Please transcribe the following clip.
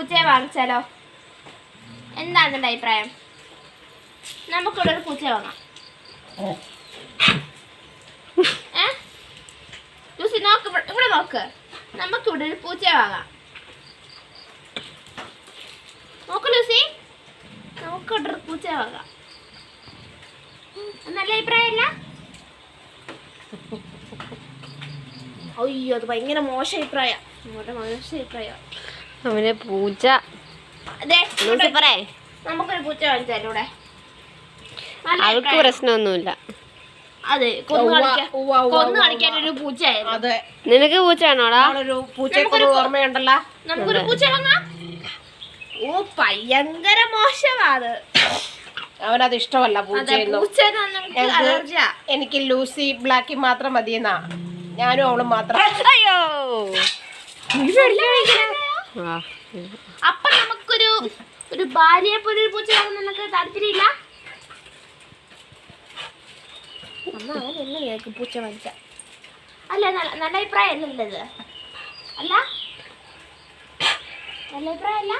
പൂച്ചയെ വാങ്ങിച്ചാലോ? എന്താണ് നിന്റെ അഭിപ്രായം? നമുക്കിവിടെ ഒരു പൂച്ചയെ വാങ്ങാം ലൂസി നോക്ക് ഇവിടെ- നോക്ക്. നമുക്കിവിടെ ഒരു പൂച്ചയെ വാങ്ങാം. നോക്ക് ലൂസി. നമുക്കിവിടെ ഒരു പൂച്ചയെ വാങ്ങാം. നല്ല അഭിപ്രായമല്ല? അയ്യോ അത് ഭയങ്കര മോശം അഭിപ്രായം. മോശം അഭിപ്രായം. അവനെ പൂച്ച. ലൂസിഫറേ നമുക്കൊരു പൂച്ച നല്ല അവൾക്ക്. പ്രശ്നമൊന്നുമില്ല. അതെ കൊന്നു കളിക്കാൻ ഒരു പൂച്ചയായിരുന്നു. അതെ. നിനക്ക് പൂച്ച ആണോടാ നമ്മളൊരു പൂച്ചയെ ഓർമ്മയുണ്ടല്ലോ. നമുക്കൊരു പൂച്ച വാങ്ങാം. ഓ ഭയങ്കര മോശമാണ് അവനത് ഇഷ്ടമല്ല പൂച്ച എനിക്ക് ലൂസി ബ്ലാക്കി മാത്രം മതിയെന്നാ. ഞാനും അവളും മാത്രം. അയ്യോ. അപ്പൊ നമുക്കൊരു ഒരു ഭാര്യയെ പോലെ ഒരു പൂച്ച നിനക്ക് താല്പര്യമില്ല? പൂച്ച മരിച്ച. അല്ല നല്ല നല്ല അഭിപ്രായം അല്ലല്ലോ അല്ല? നല്ല അഭിപ്രായം അല്ല